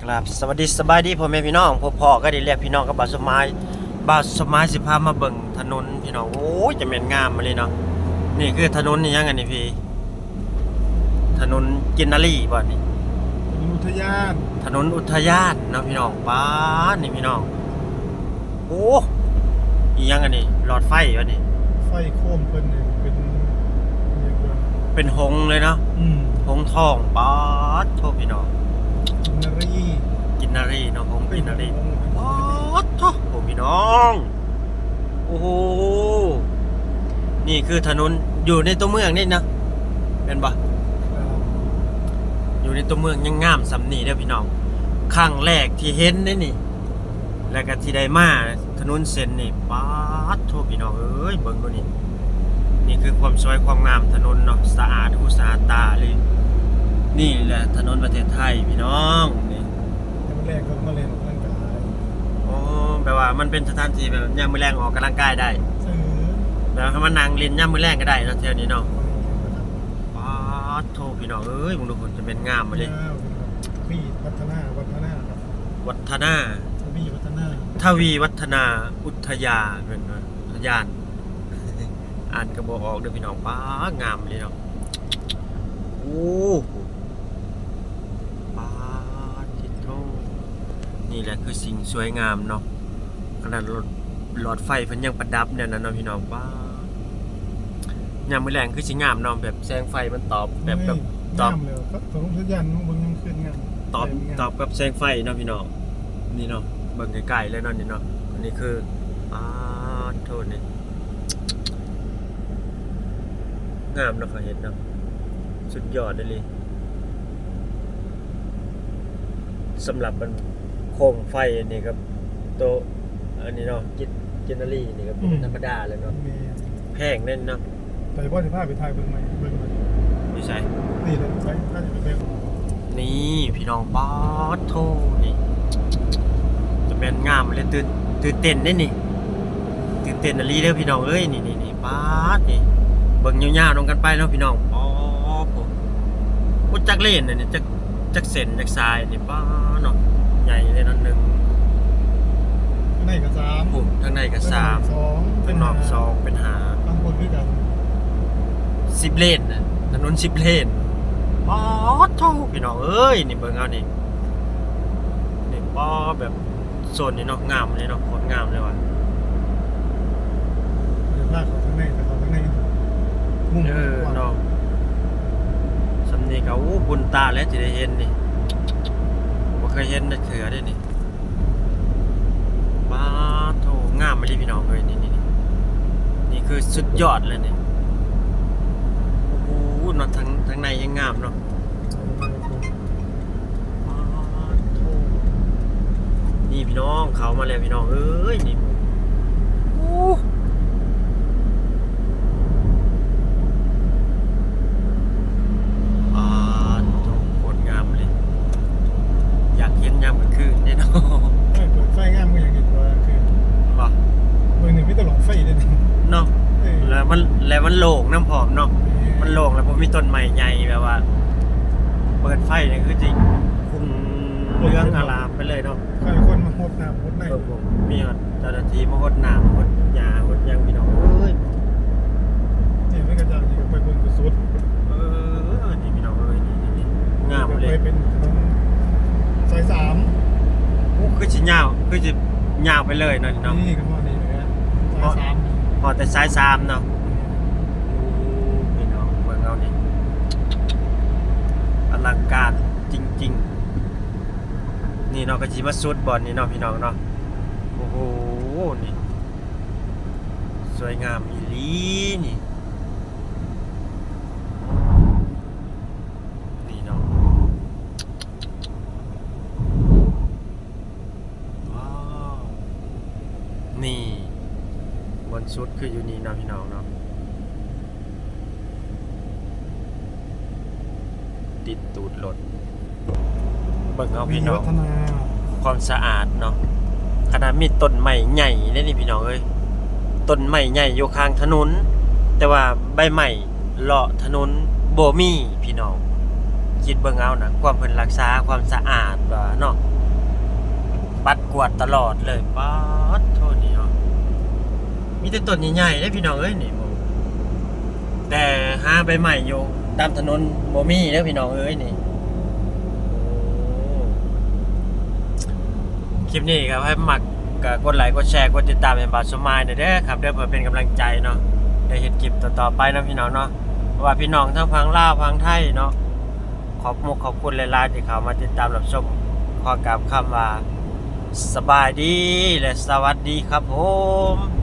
ครับสวัสดีสบายดีพ่อแม่พี่น้องพ่อพ่อก็ได้เรียกพี่น้องกับบ่าวสมัยบ่าวสมัยสิพามาเบิ่งถนนพี่น้องโอ้ยจะแม่นงามมาเลยเนาะนี่คือถนนนี่ยังไงนี่พี่ ถนนกินนารีบ่นี่เป็นอุทยานถนนอุทยานเนาะพี่น้องป้าดนี่พี่น้องโอ้อียังอันนี้หลอดไฟวะนี่ไฟโคมเพิ่นเนี่ยเป็นเรียกว่าเป็นหงส์เลยเนาะอืมหงส์ทองป้าดโทษพี่น้อง นารีกินนารีเนาะหงส์กินนารีเป็นป๊อดโถโอ้พี่น้อง โอ้โห นี่คือถนนอยู่ในตัวเมืองนี่นะเป็นปะอยู่ในตัวเมืองยังงามสำนีเด้อพี่น้องครั้งแรกที่เห็นนี่นี่ แล้วก็ที่ได้มาถนนเส้นนี่ป๊าดโทพี่น้องเอ้ยเบิ่งดูนี่นี่คือความสวยความงามถนนเนาะสะอาดหูสะอาดตาเลย นี่แหละถนนประเทศไทยพี่น้องนี่แต่มันแรกก็มาเล่นออกกำลังกายอ๋อแปลว่ามันเป็นสถานที่แบบย่ามมือแรงออกกำลังกายได้ซื้อแบบให้มันนั่งเล่นย่ามมือแรงก็ได้เนาะเที่ยวนี้เนาะป๊าดโทพี่น้องเอ้ยมึงดูคนจะเป็นงามมาเลยวีวัฒนาวัฒนาครับวัฒนาวีวัฒนาทวีวัฒนาอุทยานเป็นว่าอุทยานอ่านกระบอกออกเด้อพี่น้องป้างามเลยเนาะโอ้โหป้าดทิโท นี่แหละคือสิ่งสวยงามเนาะขนาดรถหลอดไฟเพิ่นยังประดับเนี่ยนะเนาะพี่น้องป้าดยามมื้อแรงคือสิงามเนาะแบบแสงไฟมันตอบแบบกับตอบงามเลยก็ถนนอุทยานน้องเบิ่งยังขึ้นงามตอบเงามตอบกับแสงไฟเนาะพี่น้องนี่เนาะเบิ่งไกลๆเลยเนาะนี่เนาะอันนี้คือป้าดโทษนี่งามเนาะเขาเห็นเนาะสุดยอดเลยสำหรับมันโคมไฟอันนี้ครับโตะอันนี้เนาะจิตจินารีนี่ก็เป็นธรรมดาเลยเนาะมีแพงเน่นเนาะไปบ่สิพาไปถ่ายเบิ่งใหม่เบิ่งใหม่พี่ชายนี่เลยไปถ้าจะไปเบิ่งนี่พี่น้องป๊อดโทนี่จะเป็นงามเลยตื่นตื่นเต้นได้นี่ตื่นเต้นอะลีเด้อพี่น้องเอ้ยนี่นี่นี่ป๊าดนี่เบิ่งยาวๆลงกันไปเนาะพี่น้องป๊อดโอ้โหจักเล่นน่ะนี่จักจักเส้นจักทรายนี่ป๊าดเนาะใหญ่เลยเนาะหนึ่งข้างในก็สามปุ่มข้างในก็สามสองข้างนอกสองเป็นหาข้างบนด้วยกันสิบเลนน่ะถนนสิบเลนป๊อดโทพี่น้องเอ้ยนี่เบิ่งเอานี่นี่ป๊อดแบบโซนนี่เนาะงามเลยเนาะโคตรงามเลยว่ะเดี๋ยวลากเขาข้างในแต่เขาข้างในมุมเออกว้างเนาะสำนีก็อู้บุญตาแล้วจะได้เห็นนี่บ่ เคยเห็นนะเถือได้นี่บ้าโถงามมาเลยพี่น้องเลยนี่นี่นี่นี่คือสุดยอดเลยนี่โอ้โหนอนทั้งทั้งในยังงามเนาะมาโถนี่พี่น้องเขามาแล้วพี่น้องเอ้ยนี่โอ้ อ่าโถ่โคตรงามเลย อยากเห็นยามกลางคืนเนี่ยเนาะ เออเปิดไฟงามก็อย่างนี้ว่าคือ บ่ เบอร์หนึ่งไม่ตลอดไฟเลยนะ เนาะ เออ แล้วมันแล้วมันโล่งน้ำผอมเนาะมันโล่งแล้วผมมีต้นไม้ใหญ่แบบว่า เปิดไฟเนี่ยคือจริงคุมเรื่องอารามไปเลยเนาะใครคนมาหดน้ำหดในเออผมมีเจ้าหน้าที่มาหดน้ำหดยาหดหยังพี่น้องเอ้ยนี่ไม่กระจายนี่ก็ไปบนกุศลเออนี่พี่น้องเอ้ยนี่นี่นี่งามเลยไปเป็นถนนสายสามโอ้คือสิยาวคือสิยาวไปเลยเนาะนี่เนาะนี่ก็ว่านี่เลยนะสายสามพอแต่สายสามเนาะ พี่น้องเบิ่งเอานี่อ ลังการจริง ๆ นี่เนาะก็สิมาสุดบอลนี่เนาะพี่น้องเนาะโอ้โหนี่สวยงามอีลีนี่นี่เนาะว้าวนี่บนสุดคืออยู่นี่เนาะพี่น้องเนาะ ติดตูดรถเบิ่งเอาพี่น้องพัฒนาความสะอาดเนาะขนาดมีต้นไม้ใหญ่เลยนี่พี่น้องเอ้ยต้นไม้ใหญ่อยู่ข้างถนน แต่ว่าใบไม้เลาะถนนโบมีพี่น้องคิดเบิ่งเอานะความเพิ่นรักษาความสะอาดว่าเนาะปัดกวาดตลอดเลยป๊าดโทษนี่เนาะมีแต่ต้นใหญ่ๆเด้พี่น้องเอ้ยนี่ผมแต่หาใบใหม่อยู่ ตามถนนบ่มีเด้อพี่น้องเอ้ยนี่คลิปนี้ครับให้หมักก็กดไลค์กดแชร์กดติดตามให้บาสมายหน่อยเด้อครับเด้อเพื่อเป็นกำลังใจเนาะได้เฮ็ดคลิปต่อๆไปนะพี่น้องเนาะเพราะว่าพี่น้องทั้งพังลาวพังไทยเนาะขอบมุกขอบคุณหลายๆที่เขามาติดตามรับชมขอกราบคำว่าสบายดีและสวัสดีครับผม